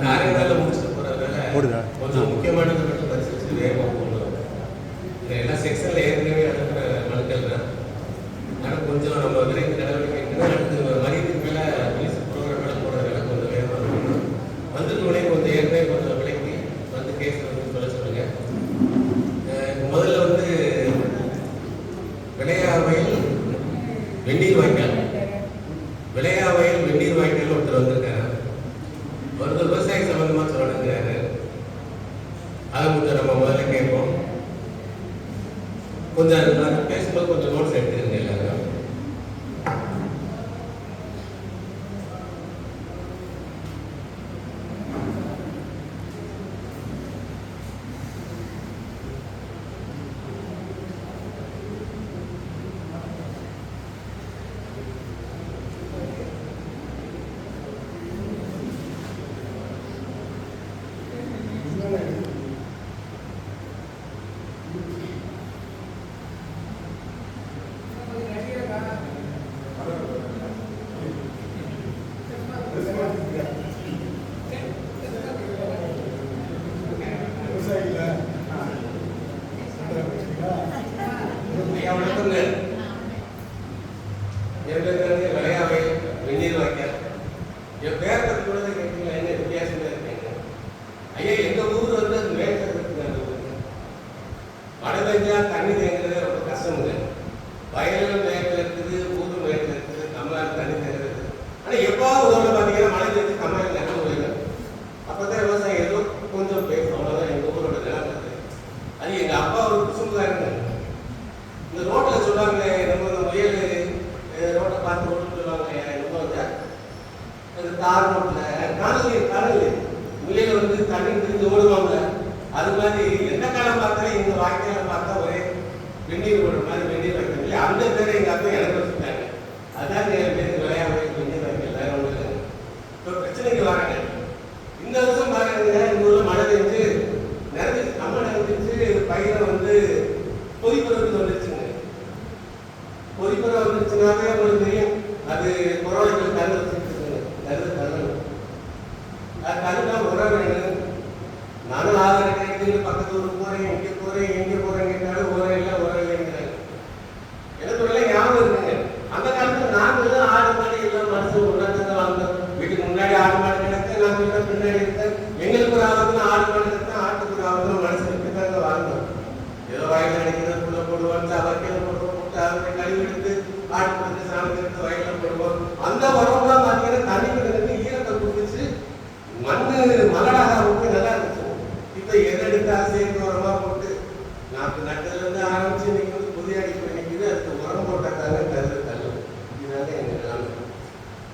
நாளில் முடிச்சுட்டு போகிறதுனால ஓடுதா? கொஞ்சம் முக்கியமானதை மட்டும் பரிசீலிச்சு வேகமாக போகணும் எல்லா செக்ஷனில் ஏற்கனவே தான். ஆனால் கொஞ்சம் நம்ம விரைந்து நடவடிக்கை எந்த காலம் பார்த்தாலும் எங்க வாழ்க்கையில பார்த்தா ஒரே வெந்நீர் ஓடுற மாதிரி வெந்நீர் வைக்கல அந்த பேரை எங்க அப்பா எனக்கு வச்சுட்டாங்க. அதான் என் பேர் விளையாட வெந்நீர் வைக்கல வேற ஒன்றும் இல்லை. இப்போ பிரச்சனைக்கு வராங்க. இந்த வருஷம் பாருங்க இந்த ஊர்ல மழை பெஞ்சு நிறைய நம்ம நிறைஞ்சிச்சு பயிரை வந்து பொதிப்புறதுக்கு வந்துருச்சுங்க. பொதிப்புறம் வந்துருச்சுனாவே உங்களுக்கு தெரியும். அது கொரோனாக்கள் தந்துருச்சு के लिए पकड़ दो रुको को நாட்டு இருந்து ஆரம்பிச்சு இன்னைக்கு வந்து புதிய அடிப்பு நினைக்குது அதுக்கு உரம் போட்டதால கருது தள்ளு இதுதாங்க எங்க நிலைமை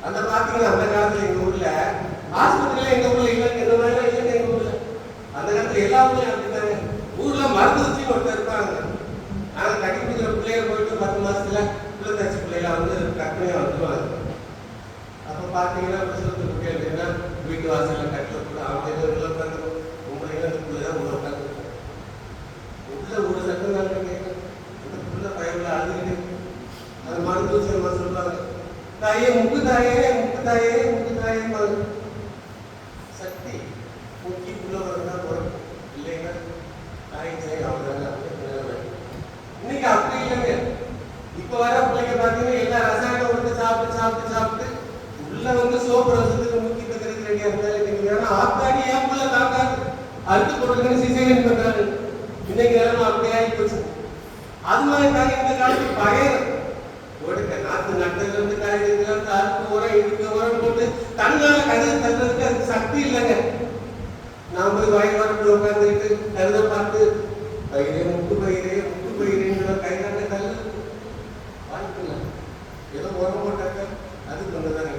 அந்த பாத்தீங்கன்னா அந்த காலத்துல எங்க ஊர்ல? ஆஸ்பத்திரியில எங்க ஊர்ல இல்லைங்க இந்த மாதிரி இல்லைங்க எங்க ஊர்ல. அந்த காலத்துல எல்லா ஊர்லயும் அப்படித்தாங்க ஊர்ல மருந்து வச்சு ஒருத்தர் இருப்பாங்க. நாங்க கட்டி பிடிக்கிற பிள்ளைய போயிட்டு பத்து மாசத்துல பிள்ளை தச்சு பிள்ளைல வந்து கற்பனையா வந்துருவாங்க. அப்ப பாத்தீங்கன்னா பிரசவத்து குட்டி வீட்டு வாசல்ல கட்டில கூட அவங்க ஏதோ உள்ள உட்காந்து உங்களை எல்லாம் உள்ள உட்காந்து உள்ள ஒரு சட்டம் தான் கேட்கும் அந்த புள்ள பயவுல அழுதுகிட்டு அது மருந்து செல்வா சொல்றாங்க தாயே முக்கு தாயே முக்கு தாயே முக்கு தாயே மறு சக்தி முக்கி புள்ள வருதா போறோம் இல்லைங்க தாய் செய்ய அவ்வளவுதான் இன்னைக்கு அப்படி இல்லைங்க. இப்ப வர பிள்ளைங்க பாத்தீங்கன்னா எல்லா ரசாயன வந்து சாப்பிட்டு சாப்பிட்டு சாப்பிட்டு உள்ள வந்து சோப்பு ரசத்துக்கு முக்கி தக்கிறதுக்கு ரெடியா இருந்தாலும் இன்னைக்கு வேணா ஆத்தாடி ஏன் புள்ள தாக்காது? அறுத்து பொருளுக்கு சிசேரியன் பண்றாரு. இன்னைக்கு நிலைமை அப்படியே ஆகி போச்சு அது மாதிரி தாங்க இந்த காலத்துக்கு பயம் ஒடுக்க நாத்து நட்டதுல இருந்து தாய் உரம் இதுக்கு உரம் போட்டு தன்னால கதை தள்ளுறதுக்கு அதுக்கு சக்தி இல்லைங்க. நான் போய் வாய் வரப்புல உட்காந்துக்கிட்டு கருதை பார்த்து பயிரே முட்டு பயிரே முட்டு பயிரேன்னு கைதாங்க நாட்ட தள்ளு. வாய்ப்பு இல்லை ஏதோ உரம் போட்டாக்க அது கொண்டுதாங்க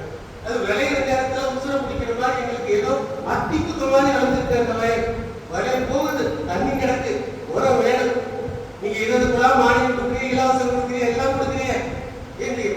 அது விளையிற நேரத்துல உசுர பிடிக்கிற மாதிரி எங்களுக்கு ஏதோ மத்திக்கு குத்த மாதிரி அந்த வயல் வயல் போகுது தண்ணி கிடக்கு. உரம் வேணும். நீங்க இருபது குழா மானியம் கொடுக்குறீங்க இலவசம் கொடுக்குறீங்க எல்லாம் கொடுக்குறீங்க. ஏன் நீங்க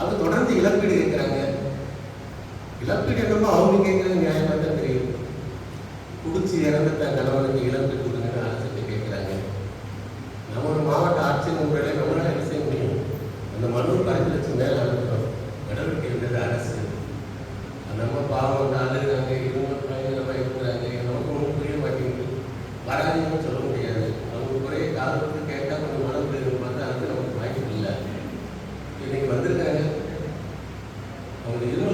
அவங்க தொடர்ந்து இழப்பீடு கேட்குறாங்க. இழப்பீடு என்னமோ அவங்க கேட்குறது நியாயமா தான் தெரியும். குடிச்சு இறந்த தன் கணவனுக்கு இழப்பீடு கொடுங்கன்னு அரசுக்கு கேட்குறாங்க. நம்ம ஒரு மாவட்ட ஆட்சியர் முறையில் நம்ம அவர்கள்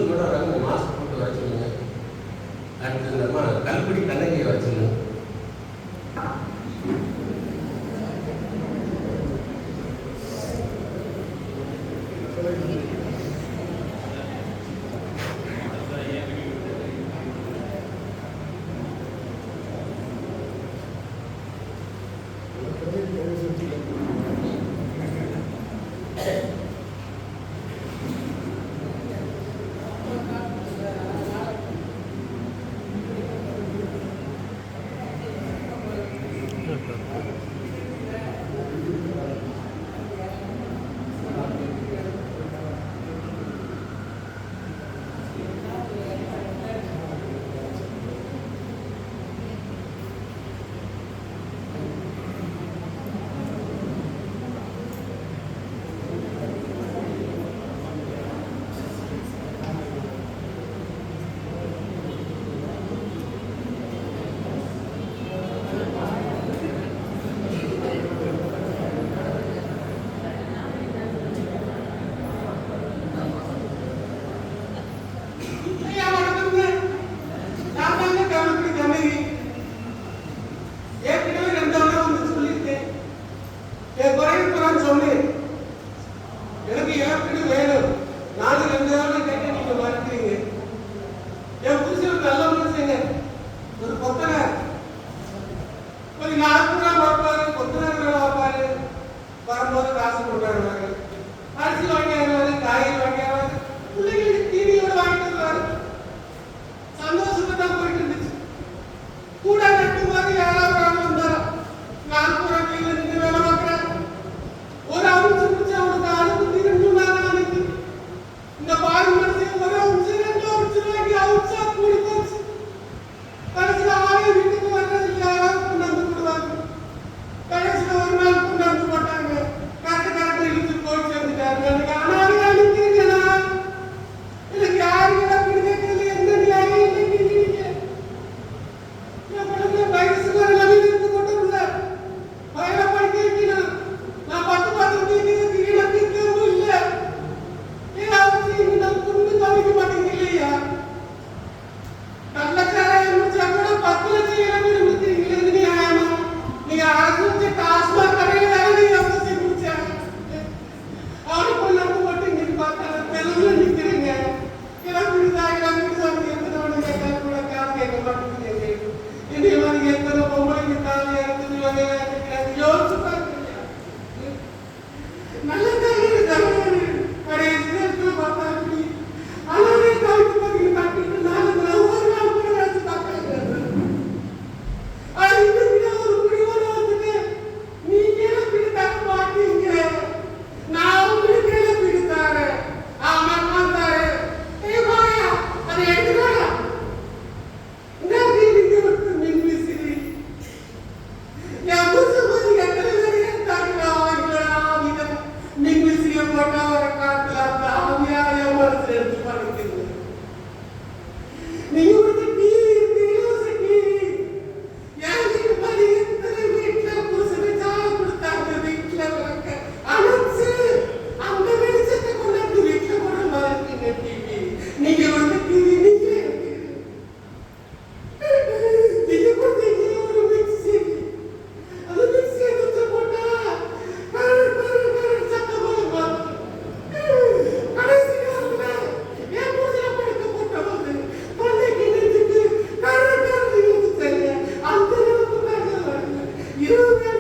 You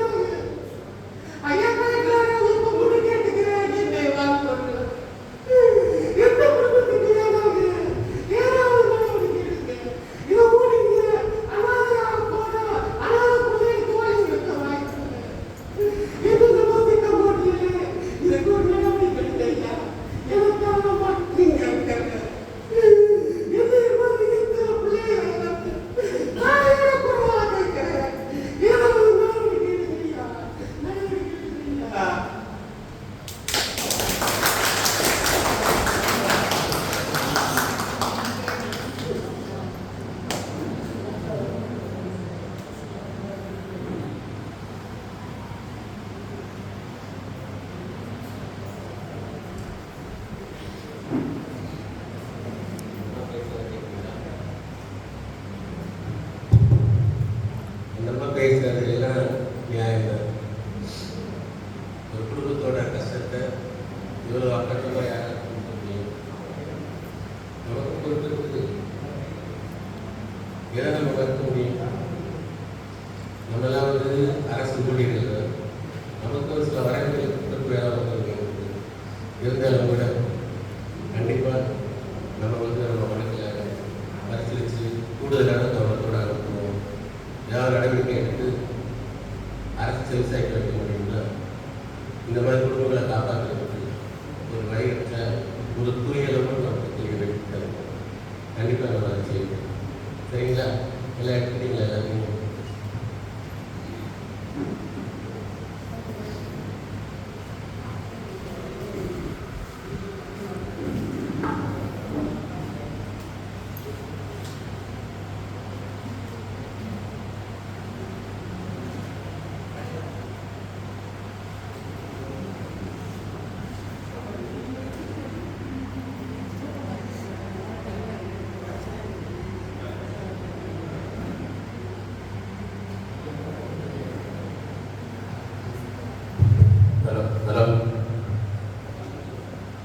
ஒரு அடக்கமாக யாரும் நமக்கு முடியும்? நம்மளாம் வந்து அரசு ஊழியர்கள். நமக்கு ஒரு சில வரங்களை குறிப்பிட்டு இருந்தாலும் கூட கண்டிப்பாக நம்ம வந்து நம்ம மனத்தில் பரிசீலித்து கூடுதலான கவனத்தோடு அனுப்புவோம். ஏதாவது நடவடிக்கை அரசு விவசாயிகள் வைக்க இந்த மாதிரி குடும்பங்களை காப்பாற்ற அந்த புரிதலோடு நான் பத்திரிகை கண்டிப்பாக நான் செய்வேன். சரிங்களா? எல்லா இடத்துலையும் எல்லாருமே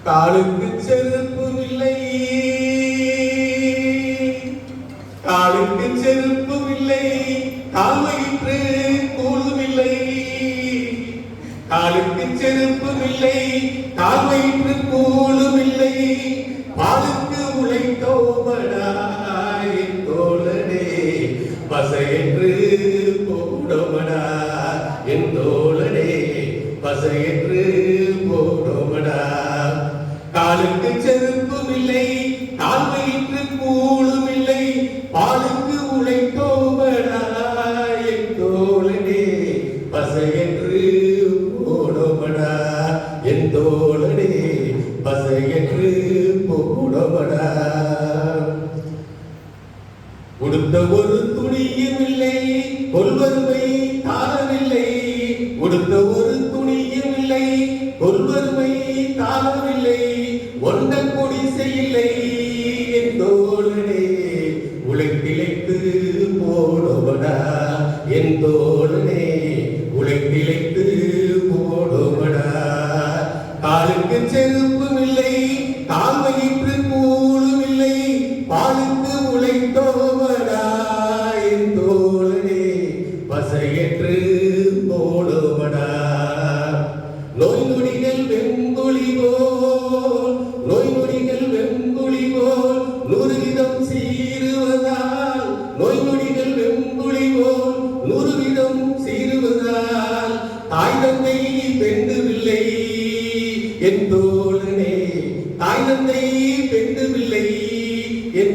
காலுக்கு செருப்பும் இல்லை. காலுக்கு செருப்பும் இல்லை. கால்வயிற்று கூழும் இல்லை. காலுக்கு செருப்பும் இல்லை. கால்வயிற்று Hallelujah.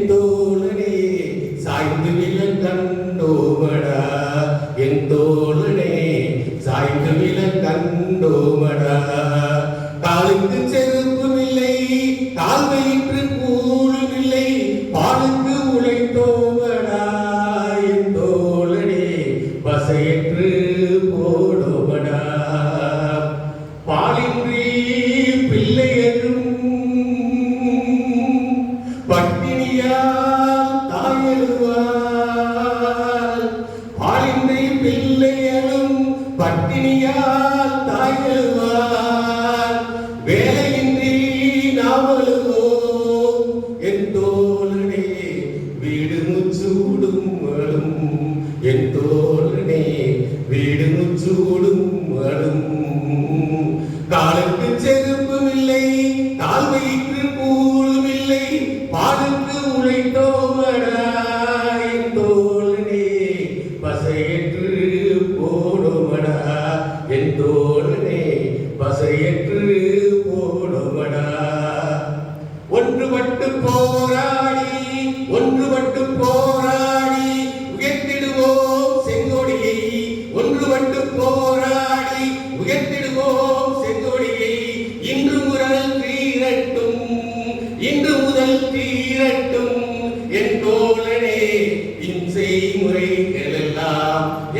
itu பட்டினியா? and then love